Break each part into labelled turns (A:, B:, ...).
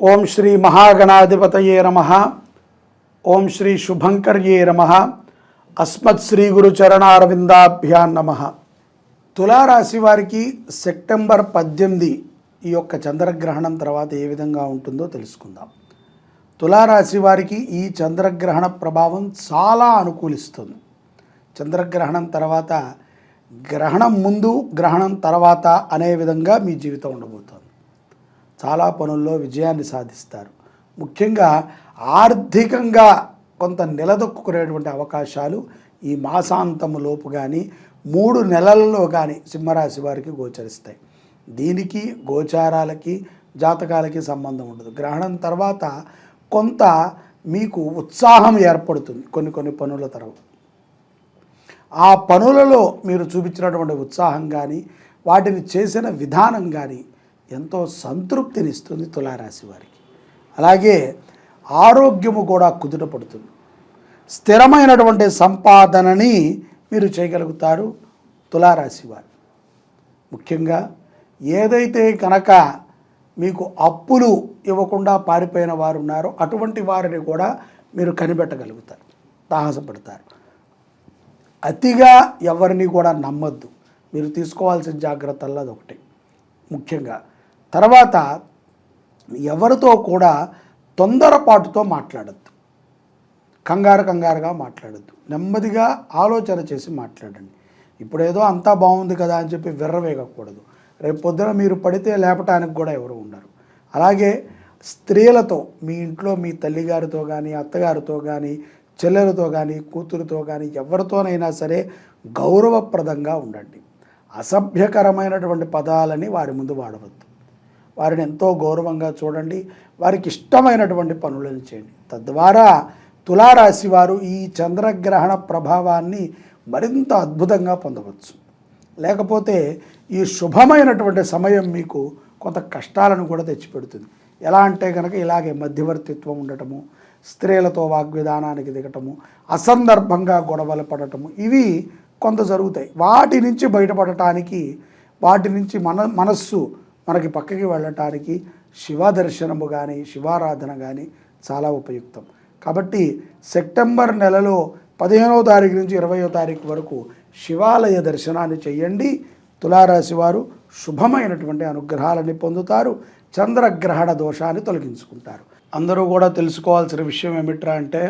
A: ఓం శ్రీ మహాగణాధిపతయే నమ. ఓం శ్రీ శుభంకర్యే నమ. అస్మత్ శ్రీ గురు చరణారవిందాభ్యాన్ నమ. తులారాశి వారికి సెప్టెంబర్ పద్దెనిమిది ఈ యొక్క చంద్రగ్రహణం తర్వాత ఏ విధంగా ఉంటుందో తెలుసుకుందాం. తులారాశి వారికి ఈ చంద్రగ్రహణ ప్రభావం చాలా అనుకూలిస్తుంది. చంద్రగ్రహణం తర్వాత గ్రహణం ముందు గ్రహణం తర్వాత అనే విధంగా మీ జీవితం ఉండబోతోంది. చాలా పనుల్లో విజయాన్ని సాధిస్తారు. ముఖ్యంగా ఆర్థికంగా కొంత నిలదొక్కునేటువంటి అవకాశాలు ఈ మాసాంతము లోపు కానీ మూడు నెలల్లో కానీ సింహరాశి వారికి గోచరిస్తాయి. దీనికి గోచారాలకి జాతకాలకి సంబంధం ఉండదు. గ్రహణం తర్వాత కొంత మీకు ఉత్సాహం ఏర్పడుతుంది కొన్ని కొన్ని పనుల తర్వాత. ఆ పనులలో మీరు చూపించినటువంటి ఉత్సాహం కానీ వాటిని చేసిన విధానం కానీ ఎంతో సంతృప్తినిస్తుంది తులారాశి వారికి. అలాగే ఆరోగ్యము కూడా కుదుట పడుతుంది. స్థిరమైనటువంటి సంపాదనని మీరు చేయగలుగుతారు తులారాశి వారు. ముఖ్యంగా ఏదైతే కనుక మీకు అప్పులు ఇవ్వకుండా పారిపోయిన వారు ఉన్నారో అటువంటి వారిని కూడా మీరు కనిపెట్టగలుగుతారు. సాహసపడతారు అతిగా ఎవరిని కూడా నమ్మద్దు. మీరు తీసుకోవాల్సిన జాగ్రత్తల్లో అది ఒకటి ముఖ్యంగా తర్వాత ఎవరితో కూడా తొందరపాటుతో మాట్లాడద్దు. కంగారు కంగారుగా మాట్లాడద్దు. నెమ్మదిగా ఆలోచన చేసి మాట్లాడండి. ఇప్పుడేదో అంతా బాగుంది కదా అని చెప్పి విర్రవేగకూడదు. రేపు పొద్దున మీరు పడితే లేపటానికి కూడా ఎవరు ఉండరు. అలాగే స్త్రీలతో మీ ఇంట్లో మీ తల్లిగారితో కానీ అత్తగారితో కానీ చెల్లెలతో కానీ కూతురుతో కానీ ఎవరితోనైనా సరే గౌరవప్రదంగా ఉండండి. అసభ్యకరమైనటువంటి పదాలని వారి ముందు వాడవద్దు. వారిని ఎంతో గౌరవంగా చూడండి. వారికి ఇష్టమైనటువంటి పనులను చేయండి. తద్వారా తులారాశి వారు ఈ చంద్రగ్రహణ ప్రభావాన్ని మరింత అద్భుతంగా పొందవచ్చు. లేకపోతే ఈ శుభమైనటువంటి సమయం మీకు కొంత కష్టాలను కూడా తెచ్చిపెడుతుంది. ఎలా అంటే కనుక ఇలాగే మధ్యవర్తిత్వం ఉండటము స్త్రీలతో వాగ్విధానానికి దిగటము అసందర్భంగా గొడవలు పడటము ఇవి కొంత జరుగుతాయి. వాటి నుంచి బయటపడటానికి వాటి నుంచి మన మనస్సు మనకి పక్కకి వెళ్ళటానికి శివ దర్శనము కానీ శివారాధన కానీ చాలా ఉపయుక్తం. కాబట్టి సెప్టెంబర్ నెలలో పదిహేనవ తారీఖు నుంచి ఇరవయో తారీఖు వరకు శివాలయ దర్శనాన్ని చేయండి. తులారాశి వారు శుభమైనటువంటి అనుగ్రహాలని పొందుతారు. చంద్రగ్రహణ దోషాన్ని తొలగించుకుంటారు. అందరూ కూడా తెలుసుకోవాల్సిన విషయం ఏమిట్రా అంటే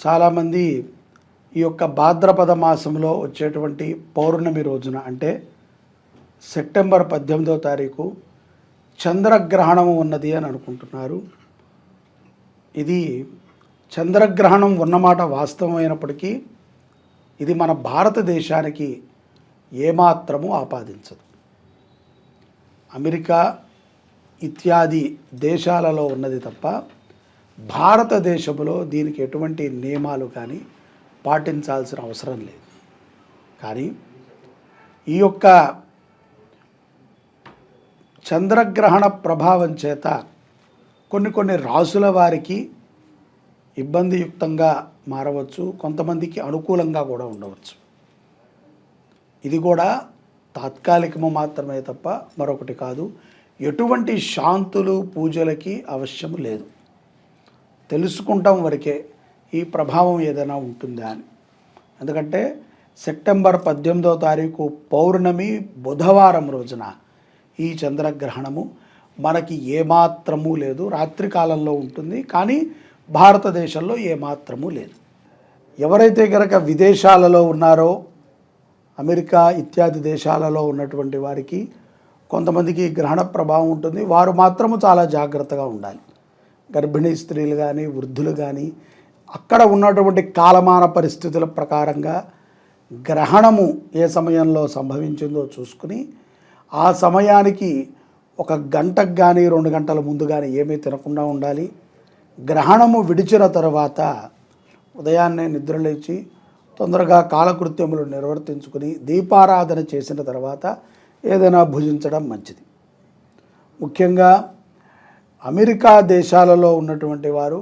A: చాలామంది ఈ యొక్క భాద్రపద మాసంలో వచ్చేటువంటి పౌర్ణమి రోజున అంటే సెప్టెంబర్ పద్దెనిమిదవ తారీఖు చంద్రగ్రహణం ఉన్నది అని అనుకుంటున్నారు. ఇది చంద్రగ్రహణం ఉన్నమాట వాస్తవమైనప్పటికీ ఇది మన భారతదేశానికి ఏమాత్రము ఆపాదించదు. అమెరికా ఇత్యాది దేశాలలో ఉన్నది తప్ప భారతదేశంలో దీనికి ఎటువంటి నియమాలు కానీ పాటించాల్సిన అవసరం లేదు. కానీ ఈ యొక్క చంద్రగ్రహణ ప్రభావం చేత కొన్ని కొన్ని రాసుల వారికి ఇబ్బందియుక్తంగా మారవచ్చు కొంతమందికి అనుకూలంగా కూడా ఉండవచ్చు. ఇది కూడా తాత్కాలికము మాత్రమే తప్ప మరొకటి కాదు. ఎటువంటి శాంతులు పూజలకి అవశ్యం లేదు. తెలుసుకుంటాం వరకే ఈ ప్రభావం ఏదైనా ఉంటుందా అని. ఎందుకంటే సెప్టెంబర్ పద్దెనిమిదో తారీఖు పౌర్ణమి బుధవారం రోజున ఈ చంద్రగ్రహణము మనకి ఏమాత్రము లేదు. రాత్రి కాలంలో ఉంటుంది కానీ భారతదేశంలో ఏమాత్రము లేదు. ఎవరైతే కనుక విదేశాలలో ఉన్నారో అమెరికా ఇత్యాది దేశాలలో ఉన్నటువంటి వారికి కొంతమందికి గ్రహణ ప్రభావం ఉంటుంది. వారు మాత్రము చాలా జాగ్రత్తగా ఉండాలి. గర్భిణీ స్త్రీలు కానీ వృద్ధులు కానీ అక్కడ ఉన్నటువంటి కాలమాన పరిస్థితుల ప్రకారంగా గ్రహణము ఏ సమయంలో సంభవించిందో చూసుకుని ఆ సమయానికి ఒక గంటకు కానీ రెండు గంటల ముందు కానీ ఏమీ తినకుండా ఉండాలి. గ్రహణము విడిచిన తర్వాత ఉదయాన్నే నిద్రలేచి తొందరగా కాలకృత్యములు నిర్వర్తించుకుని దీపారాధన చేసిన తర్వాత ఏదైనా భుజించడం మంచిది. ముఖ్యంగా అమెరికా దేశాలలో ఉన్నటువంటి వారు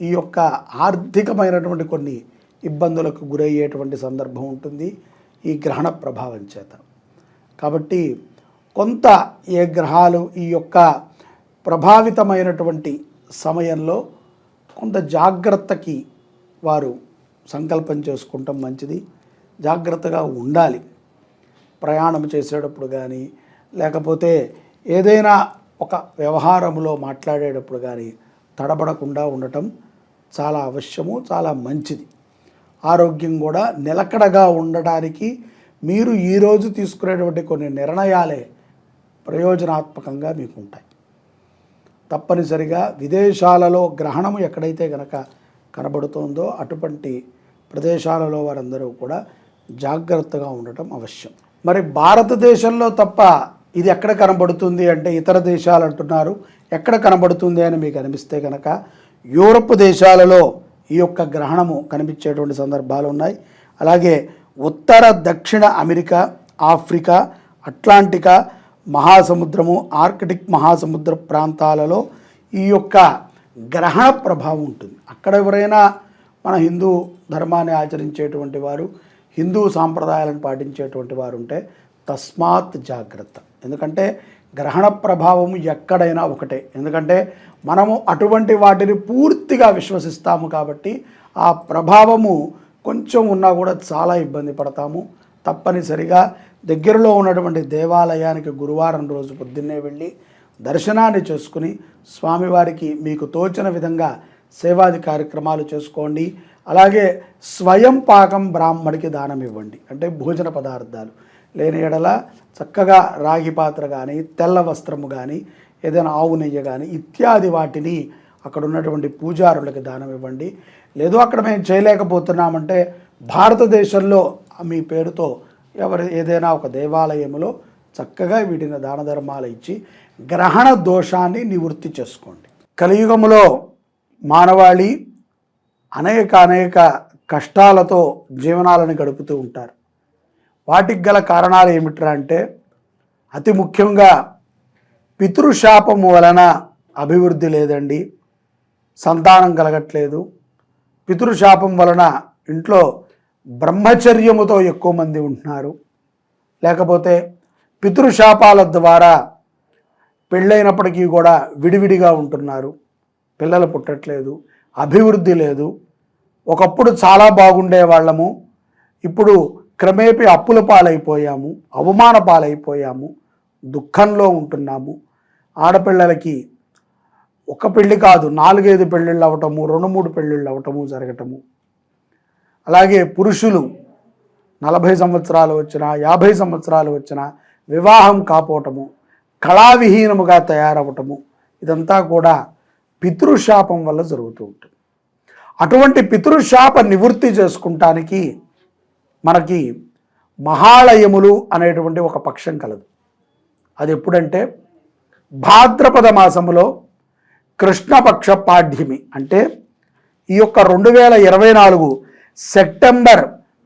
A: ఈ యొక్క ఆర్థికమైనటువంటి కొన్ని ఇబ్బందులకు గురయ్యేటువంటి సందర్భం ఉంటుంది ఈ గ్రహణ ప్రభావం చేత. కాబట్టి కొంత ఏ గ్రహాలు ఈ యొక్క ప్రభావితమైనటువంటి సమయంలో కొంత జాగ్రత్తకి వారు సంకల్పం చేసుకుంటాం మంచిది. జాగ్రత్తగా ఉండాలి. ప్రయాణం చేసేటప్పుడు కానీ లేకపోతే ఏదైనా ఒక వ్యవహారంలో మాట్లాడేటప్పుడు కానీ తడబడకుండా ఉండటం చాలా అవశ్యము చాలా మంచిది. ఆరోగ్యం కూడా నిలకడగా ఉండడానికి మీరు ఈరోజు తీసుకునేటువంటి కొన్ని నిర్ణయాలే ప్రయోజనాత్మకంగా మీకు ఉంటాయి తప్పనిసరిగా విదేశాలలో గ్రహణము ఎక్కడైతే గనక కనబడుతోందో అటువంటి ప్రదేశాలలో వారందరూ కూడా జాగ్రత్తగా ఉండటం అవశ్యం. మరి భారతదేశంలో తప్ప ఇది ఎక్కడ కనబడుతుంది అంటే ఇతర దేశాలు అంటున్నారు. ఎక్కడ కనబడుతుంది అని మీకు అనిపిస్తే కనుక యూరప్ దేశాలలో ఈ యొక్క గ్రహణము కనిపించేటువంటి సందర్భాలు ఉన్నాయి. అలాగే ఉత్తర దక్షిణ అమెరికా ఆఫ్రికా అట్లాంటికా మహాసముద్రము ఆర్కిటిక్ మహాసముద్ర ప్రాంతాలలో ఈ యొక్క గ్రహణ ప్రభావం ఉంటుంది. అక్కడ ఎవరైనా మన హిందూ ధర్మాన్ని ఆచరించేటువంటి వారు హిందూ సాంప్రదాయాలను పాటించేటువంటి వారు ఉంటే తస్మాత్ జాగ్రత్త. ఎందుకంటే గ్రహణ ప్రభావం ఎక్కడైనా ఒకటే. ఎందుకంటే మనము అటువంటి వాటిని పూర్తిగా విశ్వసిస్తాము కాబట్టి ఆ ప్రభావము కొంచెం ఉన్నా కూడా చాలా ఇబ్బంది పడతాము. తప్పనిసరిగా దగ్గరలో ఉన్నటువంటి దేవాలయానికి గురువారం రోజు పొద్దున్నే వెళ్ళి దర్శనాన్ని చేసుకుని స్వామివారికి మీకు తోచిన విధంగా సేవాది కార్యక్రమాలు చేసుకోండి. అలాగే స్వయం పాకం బ్రాహ్మడికి దానం ఇవ్వండి. అంటే భోజన పదార్థాలు. లేని ఎడల చక్కగా రాగి పాత్ర కానీ తెల్ల వస్త్రము కానీ ఏదైనా ఆవు నెయ్యి కానీ ఇత్యాది వాటిని అక్కడ ఉన్నటువంటి పూజారులకు దానం ఇవ్వండి. లేదు అక్కడ మేము చేయలేకపోతున్నామంటే భారతదేశంలో మీ పేరుతో ఎవరు ఏదైనా ఒక దేవాలయంలో చక్కగా వీటిని దాన ధర్మాలు ఇచ్చి గ్రహణ దోషాన్ని నివృత్తి చేసుకోండి. కలియుగములో మానవాళి అనేక అనేక కష్టాలతో జీవనాలను గడుపుతూ ఉంటారు. వాటికి గల కారణాలు ఏమిట్రా అంటే అతి ముఖ్యంగా పితృశాపము వలన అభివృద్ధి లేదండి. సంతానం కలగట్లేదు. పితృశాపం వలన ఇంట్లో బ్రహ్మచర్యముతో ఎక్కువ మంది ఉంటున్నారు. లేకపోతే పితృశాపాల ద్వారా పెళ్ళైనప్పటికీ కూడా విడివిడిగా ఉంటున్నారు. పిల్లలు పుట్టట్లేదు అభివృద్ధి లేదు. ఒకప్పుడు చాలా బాగుండే వాళ్ళము. ఇప్పుడు క్రమేపీ అప్పుల పాలైపోయాము అవమాన పాలైపోయాము దుఃఖంలో ఉంటున్నాము. ఆడపిల్లలకి ఒక పెళ్ళి కాదు నాలుగైదు పెళ్ళిళ్ళు అవ్వటము రెండు మూడు పెళ్ళిళ్ళు అవ్వటము జరగటము. అలాగే పురుషులు నలభై సంవత్సరాలు వచ్చిన యాభై సంవత్సరాలు వచ్చిన వివాహం కాపోవటము కళావిహీనముగా తయారవటము ఇదంతా కూడా పితృశాపం వల్ల జరుగుతూ ఉంటుంది. అటువంటి పితృశాప నివృత్తి చేసుకుంటానికి మనకి మహాలయములు అనేటువంటి ఒక పక్షం కలదు. అది ఎప్పుడంటే భాద్రపద మాసములో కృష్ణపక్ష పాడ్యమి అంటే ఈ యొక్క రెండు వేల ఇరవై నాలుగు సెప్టెంబర్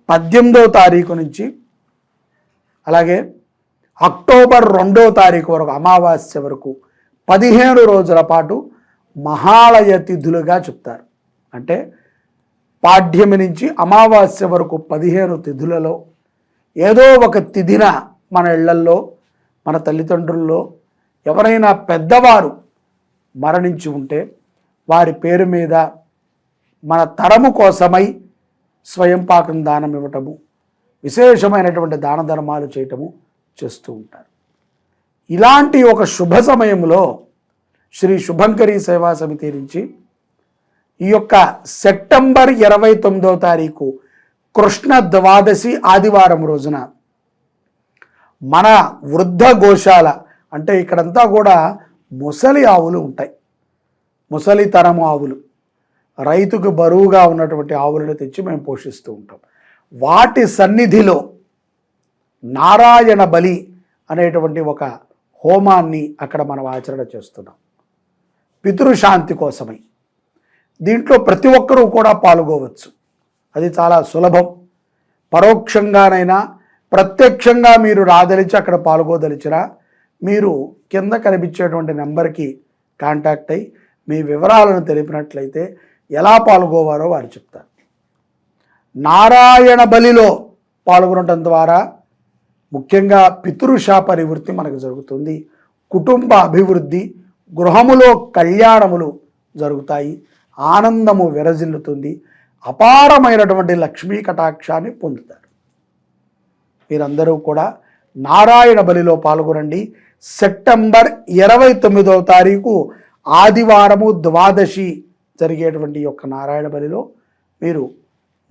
A: పద్దెనిమిదో తారీఖు నుంచి అలాగే అక్టోబర్ రెండో తారీఖు వరకు అమావాస్య వరకు పదిహేను రోజుల పాటు మహాలయ తిథులుగా చెప్తారు. అంటే పాఠ్యమి నుంచి అమావాస్య వరకు పదిహేను తిథులలో ఏదో ఒక తిథిన మన ఇళ్ళల్లో మన తల్లిదండ్రుల్లో ఎవరైనా పెద్దవారు మరణించి ఉంటే వారి పేరు మీద మన తరము కోసమై స్వయం పాకం దానం ఇవ్వటము విశేషమైనటువంటి దాన ధర్మాలు చేయటము చేస్తూ ఉంటారు. ఇలాంటి ఒక శుభ సమయంలో శ్రీ శుభంకరి సేవా సమితి నుంచి ఈ యొక్క సెప్టెంబర్ ఇరవై తొమ్మిదో తారీఖు కృష్ణ ద్వాదశి ఆదివారం రోజున మన వృద్ధ గోశాల అంటే ఇక్కడంతా కూడా ముసలి ఆవులు ఉంటాయి. ముసలితరము ఆవులు. రైతుకు బరువుగా ఉన్నటువంటి ఆవులను తెచ్చి మేము పోషిస్తూ ఉంటాం. వాటి సన్నిధిలో నారాయణ బలి అనేటువంటి ఒక హోమాన్ని అక్కడ మనం ఆచరణ చేస్తున్నాం. పితృశాంతి కోసమై. దీంట్లో ప్రతి ఒక్కరూ కూడా పాల్గొవచ్చు. అది చాలా సులభం. పరోక్షంగానైనా ప్రత్యక్షంగా మీరు రాదలిచి అక్కడ పాల్గొదలిచినా మీరు కింద కనిపించేటువంటి నెంబర్కి కాంటాక్ట్ అయ్యి మీ వివరాలను తెలిపినట్లయితే ఎలా పాల్గొవారో వారు చెప్తారు. నారాయణ బలిలో పాల్గొనటం ద్వారా ముఖ్యంగా పితృశాప నివృత్తి మనకు జరుగుతుంది. కుటుంబ అభివృద్ధి గృహములో కళ్యాణములు జరుగుతాయి. ఆనందము విరజిల్లుతుంది. అపారమైనటువంటి లక్ష్మీ కటాక్షాన్ని పొందుతారు. మీరందరూ కూడా నారాయణ బలిలో పాల్గొనండి. సెప్టెంబర్ ఇరవై తొమ్మిదవ తారీఖు ఆదివారము ద్వాదశి జరిగేటువంటి యొక్క నారాయణ బలిలో మీరు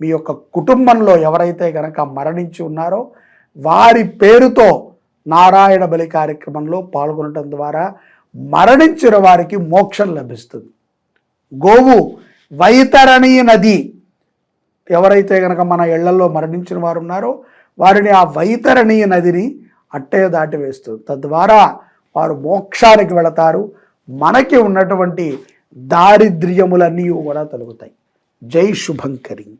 A: మీ యొక్క కుటుంబంలో ఎవరైతే కనుక మరణించి ఉన్నారో వారి పేరుతో నారాయణ బలి కార్యక్రమంలో పాల్గొనడం ద్వారా మరణించిన వారికి మోక్షం లభిస్తుంది. గోవు వైతరణి నది ఎవరైతే కనుక మన ఇళ్ళలో మరణించిన వారు ఉన్నారో వారిని ఆ వైతరణీయ నదిని అట్టే దాటి వేస్తుంది. తద్వారా వారు మోక్షానికి వెళతారు. మనకి ఉన్నటువంటి దారిద్ర్యములన్నీ కూడా తొలుగుతాయి. జై శుభంకరి.